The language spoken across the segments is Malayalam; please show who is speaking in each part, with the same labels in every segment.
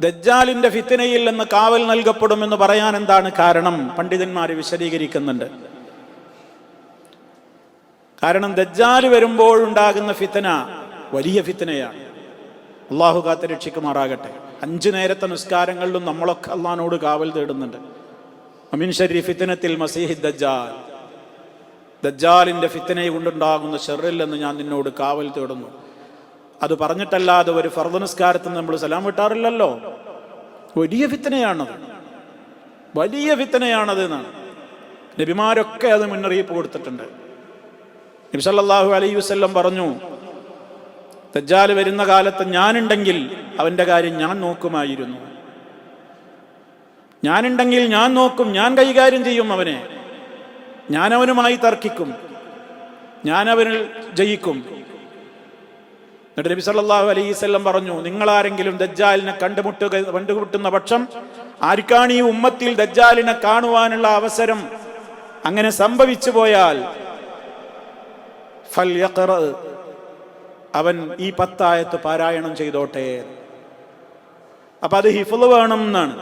Speaker 1: ദജ്ജാലിന്റെ ഫിത്തിനയിൽ നിന്ന് കാവൽ നൽകപ്പെടുമെന്ന് പറയാൻ എന്താണ് കാരണം? പണ്ഡിതന്മാർ വിശദീകരിക്കുന്നുണ്ട്. കാരണം ദജ്ജാൽ വരുമ്പോഴുണ്ടാകുന്ന ഫിത്തന വലിയ ഫിത്തനയാണ്. അള്ളാഹു കാത്ത് രക്ഷിക്കുമാറാകട്ടെ. അഞ്ചു നേരത്തെ നിസ്കാരങ്ങളിലും നമ്മളൊക്കെ അള്ളഹാനോട് കാവൽ തേടുന്നുണ്ട്. അമീൻ ഷരീഫ് ഫിത്തനത്തിൽ മസീഹി ദജ്ജാൽ. ദജ്ജാലിന്റെ ഫിത്തനയെ കൊണ്ടുണ്ടാകുന്ന ഷെറിൽ എന്ന് ഞാൻ നിന്നോട് കാവൽ തേടുന്നു. അത് പറഞ്ഞിട്ടല്ലാതെ ഒരു ഫർദ് നിസ്കാരത്തിന് നമ്മൾ സലാം വിട്ടാറില്ലല്ലോ. വലിയ ഫിത്തനയാണത്. വലിയ ഫിത്തനയാണത് എന്നാണ്. നബിമാരൊക്കെ അത് മുന്നറിയിപ്പ് കൊടുത്തിട്ടുണ്ട്. നബി സല്ലല്ലാഹു അലൈഹി വസല്ലം പറഞ്ഞു ദജ്ജാൽ വരുന്ന കാലത്ത് ഞാനുണ്ടെങ്കിൽ അവന്റെ കാര്യം ഞാൻ നോക്കുമായിരുന്നു. ഞാനുണ്ടെങ്കിൽ ഞാൻ നോക്കും ഞാൻ കൈകാര്യം ചെയ്യും അവനെ. ഞാൻ അവനുമായി തർക്കിക്കും. ഞാൻ ജയിക്കും. എന്നിട്ട് നബി സല്ലാഹു അലൈഹി വസല്ലം പറഞ്ഞു നിങ്ങളാരെങ്കിലും ദജ്ജാലിനെ കണ്ടുമുട്ടുക കണ്ടുമുട്ടുന്ന പക്ഷം ആർക്കാണ് ഈ ഉമ്മത്തിൽ ദജ്ജാലിനെ കാണുവാനുള്ള അവസരം അങ്ങനെ സംഭവിച്ചു പോയാൽ അവൻ ഈ പത്തായത്ത് പാരായണം ചെയ്തോട്ടെ. അപ്പൊ അത് ഹിഫുൾ വേണം എന്നാണ്.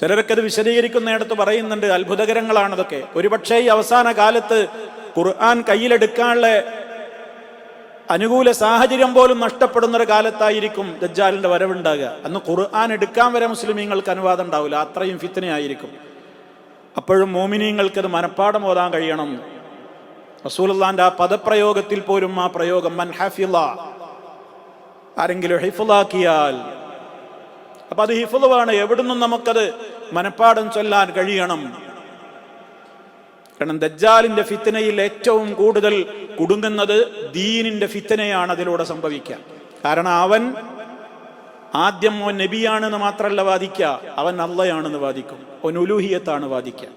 Speaker 1: ചിലരൊക്കെ അത് വിശദീകരിക്കുന്നിടത്ത് പറയുന്നുണ്ട് അത്ഭുതകരങ്ങളാണതൊക്കെ ഒരുപക്ഷെ ഈ അവസാന കാലത്ത് ഖുർആൻ കയ്യിലെടുക്കാനുള്ള അനുകൂല സാഹചര്യം പോലും നഷ്ടപ്പെടുന്ന ഒരു കാലത്തായിരിക്കും ദജ്ജാലിന്റെ വരവുണ്ടാകുക. അന്ന് ഖുർആൻ എടുക്കാൻ വരെ മുസ്ലിമീങ്ങൾക്ക് അനുവാദം ഉണ്ടാവില്ല. അത്രയും ഫിത്തനയായിരിക്കും അപ്പോഴും മോമിനീങ്ങൾക്ക് അത് മനപ്പാടം ഓതാൻ കഴിയണം. റസൂലുള്ളാന്റെ ആ പദപ്രയോഗത്തിൽ പോലും ആ പ്രയോഗം മൻ ആരെങ്കിലും ഹിഫുലാക്കിയാൽ അപ്പൊ അത് ഹിഫുലാണ് എവിടുന്നും നമുക്കത് മനപ്പാടം ചൊല്ലാൻ കഴിയണം. കാരണം ദജ്ജാലിന്റെ ഫിത്തനയിൽ ഏറ്റവും കൂടുതൽ കുടുങ്ങുന്നത് ദീനിന്റെ ഫിത്തനെയാണ് അതിലൂടെ സംഭവിക്കുക. കാരണം അവൻ ആദ്യം ഓൻ നബിയാണെന്ന് മാത്രമല്ല വാദിക്കുക അവൻ അള്ളയാണെന്ന് വാദിക്കും അവൻ ഉലൂഹിയത്താണ് വാദിക്കുക.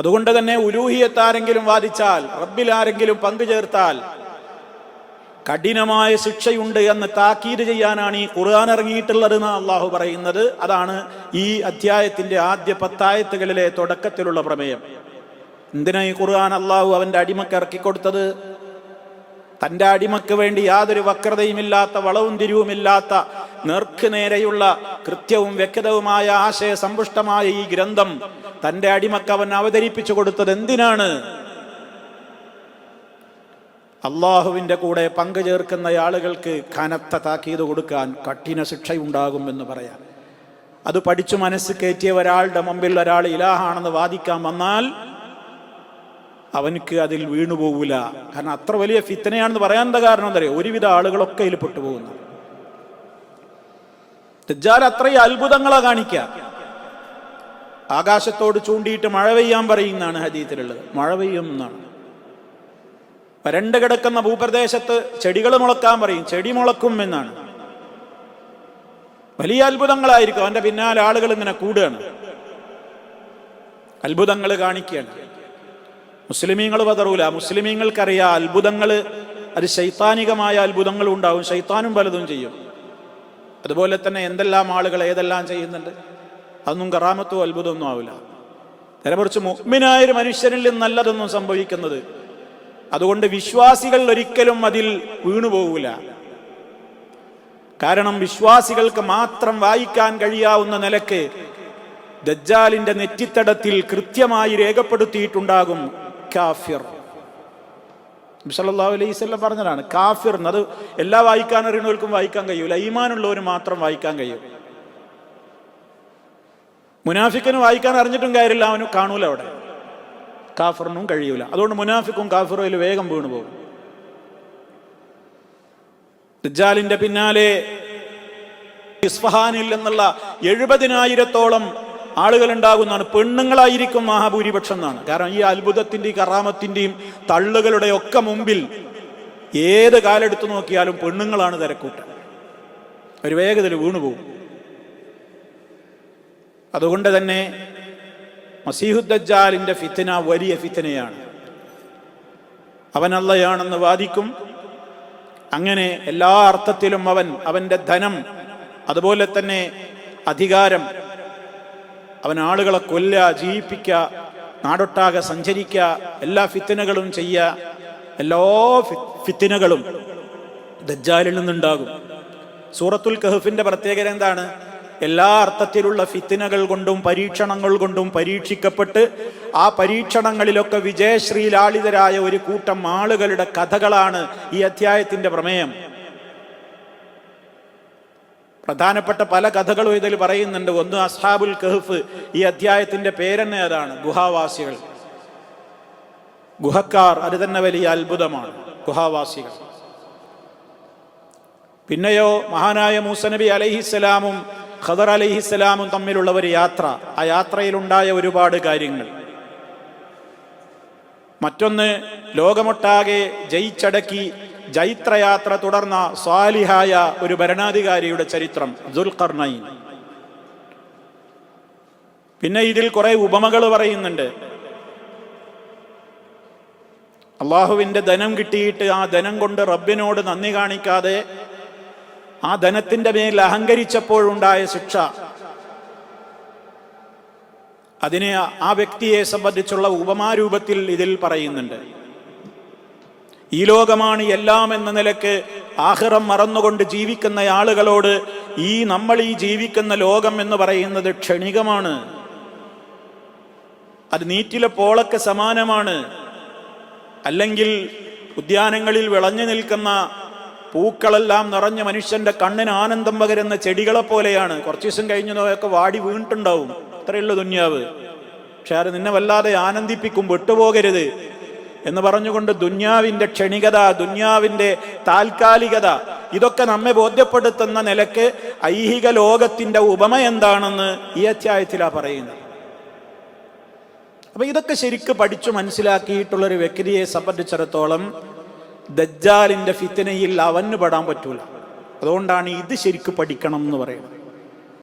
Speaker 1: അതുകൊണ്ട് തന്നെ ഉലൂഹിയത്ത് ആരെങ്കിലും വാദിച്ചാൽ റബ്ബിൽ ആരെങ്കിലും പങ്കുചേർത്താൽ കഠിനമായ ശിക്ഷയുണ്ട് എന്ന് താക്കീത് ചെയ്യാനാണ് ഈ ഖുർആൻ ഇറങ്ങിയിട്ടുള്ളത് എന്ന് അള്ളാഹു പറയുന്നത്. അതാണ് ഈ അധ്യായത്തിന്റെ ആദ്യ പത്തായത്തുകളിലെ തുടക്കത്തിലുള്ള പ്രമേയം. എന്തിനാ ഈ ഖുർആൻ അള്ളാഹു അവന്റെ അടിമക്ക് ഇറക്കിക്കൊടുത്തത്? തന്റെ അടിമക്ക് വേണ്ടി യാതൊരു വക്രതയുമില്ലാത്ത വളവും തിരിവുമില്ലാത്ത നേർക്ക് നേരെയുള്ള കൃത്യവും വ്യക്തവുമായ ആശയ സമ്പുഷ്ടമായ ഈ ഗ്രന്ഥം തന്റെ അടിമക്ക് അവൻ അവതരിപ്പിച്ചു കൊടുത്തത് എന്തിനാണ്? അള്ളാഹുവിന്റെ കൂടെ പങ്കു ചേർക്കുന്ന ആളുകൾക്ക് കനത്ത താക്കീത് കൊടുക്കാൻ കഠിന ശിക്ഷയുണ്ടാകും എന്ന് പറയാം. അത് പഠിച്ചു മനസ്സ് കയറ്റിയ ഒരാളുടെ മുമ്പിൽ ഒരാൾ ഇലാഹാണെന്ന് വാദിക്കാൻ വന്നാൽ അവനക്ക് അതിൽ വീണുപോകില്ല കാരണം അത്ര വലിയ ഫിത്തനയാണെന്ന് എന്താ കാരണം എന്താ പറയുക ഒരുവിധ ആളുകളൊക്കെ ഇതിൽ പെട്ടുപോകുന്നു. ദജ്ജാൽ അത്രയും അത്ഭുതങ്ങളാ കാണിക്കുക ആകാശത്തോട് ചൂണ്ടിയിട്ട് മഴ പെയ്യാൻ പറയുന്നതാണ് ഹദീത്തിലുള്ളത്. മഴ പെയ്യും എന്നാണ്. വരണ്ട് കിടക്കുന്ന ഭൂപ്രദേശത്ത് ചെടികൾ മുളക്കാൻ പറയും. ചെടി മുളക്കും എന്നാണ്. വലിയ അത്ഭുതങ്ങളായിരിക്കും. അവന്റെ പിന്നാലെ ആളുകൾ ഇങ്ങനെ കൂടുകയാണ്. അത്ഭുതങ്ങൾ കാണിക്കുകയാണ്. മുസ്ലിമീങ്ങൾ പതറൂല മുസ്ലിമീങ്ങൾക്കറിയാം അത്ഭുതങ്ങൾ അത് ശൈത്താനികമായ അത്ഭുതങ്ങളും ഉണ്ടാവും. ശൈത്താനും പലതും ചെയ്യും. അതുപോലെ തന്നെ എന്തെല്ലാം ആളുകൾ ഏതെല്ലാം ചെയ്യുന്നുണ്ട് അതൊന്നും കറാമത്തോ അത്ഭുതമൊന്നും ആവില്ല. നേരെമറിച്ച് മുഗ്മിനായൊരു മനുഷ്യനിൽ നിന്ന് നല്ലതൊന്നും സംഭവിക്കുന്നത് അതുകൊണ്ട് വിശ്വാസികൾ ഒരിക്കലും അതിൽ വീണുപോകൂല കാരണം വിശ്വാസികൾക്ക് മാത്രം വായിക്കാൻ കഴിയാവുന്ന നിലയ്ക്ക് ദജ്ജാലിന്റെ നെറ്റിത്തടത്തിൽ കൃത്യമായി രേഖപ്പെടുത്തിയിട്ടുണ്ടാകും കാഫിർ. സല്ലല്ലാഹു അലൈഹി വസല്ലം പറഞ്ഞതാണ് കാഫിർ അത് എല്ലാ വായിക്കാൻ അറിയുന്നവർക്കും വായിക്കാൻ കഴിയൂല ഈമാനുള്ളവർ മാത്രം വായിക്കാൻ കഴിയും. മുനാഫിക്കന് വായിക്കാൻ അറിഞ്ഞിട്ടും കാര്യമില്ല അവന് കാണൂല അവിടെ. കാഫറിനും കഴിയൂല. അതുകൊണ്ട് മുനാഫിക്കും കാഫിറും അതിൽ വേഗം വീണു പോകും. ദജാലിന്റെ പിന്നാലെ ഇസ്ഫഹാനിൽ നിന്നുള്ള എഴുപതിനായിരത്തോളം ആളുകൾ ഉണ്ടാകുന്നതാണ് പെണ്ണുങ്ങളായിരിക്കും മഹാഭൂരിപക്ഷം എന്നാണ്. കാരണം ഈ അത്ഭുതത്തിന്റെയും കറാമത്തിന്റെയും തള്ളുകളുടെ ഒക്കെ മുമ്പിൽ ഏത് കാലെടുത്ത് നോക്കിയാലും പെണ്ണുങ്ങളാണ് തിരക്കൂട്ട് ഒരു വേഗത്തിൽ വീണുപോകും അതുകൊണ്ട് തന്നെ മസീഹുദ്ദജാലിന്റെ ഫിത്തന വലിയ ഫിത്തനയാണ് അവൻ അള്ളയാണെന്ന് വാദിക്കും. അങ്ങനെ എല്ലാ അർത്ഥത്തിലും അവൻ അവന്റെ ധനം അതുപോലെ തന്നെ അധികാരം അവൻ ആളുകളെ കൊല്ല ജീവിപ്പിക്കുക നാടൊട്ടാകെ സഞ്ചരിക്കുക എല്ലാ ഫിത്തിനകളും ചെയ്യുക. എല്ലാ ഫിത്തിനകളും ദജ്ജാലിൽ നിന്നുണ്ടാകും. സൂറത്തുൽ കഹഫിന്റെ പ്രത്യേകത എന്താണ്? എല്ലാ അർത്ഥത്തിലുള്ള ഫിത്തിനകൾ കൊണ്ടും പരീക്ഷണങ്ങൾ കൊണ്ടും പരീക്ഷിക്കപ്പെട്ട് ആ പരീക്ഷണങ്ങളിലൊക്കെ വിജയശ്രീലാളിതരായ ഒരു കൂട്ടം ആളുകളുടെ കഥകളാണ് ഈ അധ്യായത്തിന്റെ പ്രമേയം. പ്രധാനപ്പെട്ട പല കഥകളും ഇതിൽ പറയുന്നുണ്ട്. ഒന്ന് അസ്ഹാബുൽ കഹഫ് ഈ അധ്യായത്തിന്റെ പേരെന്നെ അതാണ് ഗുഹാവാസികൾ. ഗുഹക്കാർ അത് തന്നെ വലിയ അത്ഭുതമാണ് ഗുഹാവാസികൾ. പിന്നെയോ മഹാനായ മൂസനബി അലഹിസ്സലാമും ഖദർ അലഹിസ്സലാമും തമ്മിലുള്ള ഒരു യാത്ര. ആ യാത്രയിലുണ്ടായ ഒരുപാട് കാര്യങ്ങൾ. മറ്റൊന്ന് ലോകമൊട്ടാകെ ജയിച്ചടക്കി ജൈത്രയാത്ര തുടർന്ന സ്വാലിഹായ ഒരു ഭരണാധികാരിയുടെ ചരിത്രം ദുൽഖർണൈൻ. പിന്നെ ഇതിൽ കുറെ ഉപമകൾ പറയുന്നുണ്ട്. അള്ളാഹുവിന്റെ ധനം കിട്ടിയിട്ട് ആ ധനം കൊണ്ട് റബ്ബിനോട് നന്ദി കാണിക്കാതെ ആ ധനത്തിന്റെ മേൽ അഹങ്കരിച്ചപ്പോഴുണ്ടായ ശിക്ഷ. അതിനെ ആ വ്യക്തിയെ സംബന്ധിച്ചുള്ള ഉപമാരൂപത്തിൽ ഇതിൽ പറയുന്നുണ്ട്. ഈ ലോകമാണ് എല്ലാം എന്ന നിലയ്ക്ക് ആഹ്റം മറന്നുകൊണ്ട് ജീവിക്കുന്ന ആളുകളോട് ഈ നമ്മൾ ഈ ജീവിക്കുന്ന ലോകം എന്ന് പറയുന്നത് ക്ഷണികമാണ്. അത് നീറ്റിലെ പോളക്ക് സമാനമാണ്. അല്ലെങ്കിൽ ഉദ്യാനങ്ങളിൽ വിളഞ്ഞു നിൽക്കുന്ന പൂക്കളെല്ലാം നിറഞ്ഞ മനുഷ്യന്റെ കണ്ണിന് ആനന്ദം പകരുന്ന ചെടികളെ പോലെയാണ്. കുറച്ചു ദിവസം കഴിഞ്ഞതൊക്കെ വാടി വീണിട്ടുണ്ടാവും. അത്രയുള്ള ദുന്യാവ്. പക്ഷെ അത് നിന്നെ വല്ലാതെ ആനന്ദിപ്പിക്കും വിട്ടുപോകരുത്. എന്ന് പറഞ്ഞുകൊണ്ട് ദുന്യാവിന്റെ ക്ഷണികത ദുന്യാവിന്റെ താൽക്കാലികത ഇതൊക്കെ നമ്മെ ബോധ്യപ്പെടുത്തുന്ന നിലയ്ക്ക് ഐഹിക ലോകത്തിന്റെ ഉപമ എന്താണെന്ന് ഈ അധ്യായത്തിലാണ് പറയുന്നത്. അപ്പൊ ഇതൊക്കെ ശരിക്ക് പഠിച്ചു മനസ്സിലാക്കിയിട്ടുള്ള ഒരു വ്യക്തിയെ സംബന്ധിച്ചിടത്തോളം ദജ്ജാലിന്റെ ഫിത്തനയിൽ അവന് പെടാൻ പറ്റൂല. അതുകൊണ്ടാണ് ഇത് ശരിക്ക് പഠിക്കണം എന്ന് പറയുന്നത്.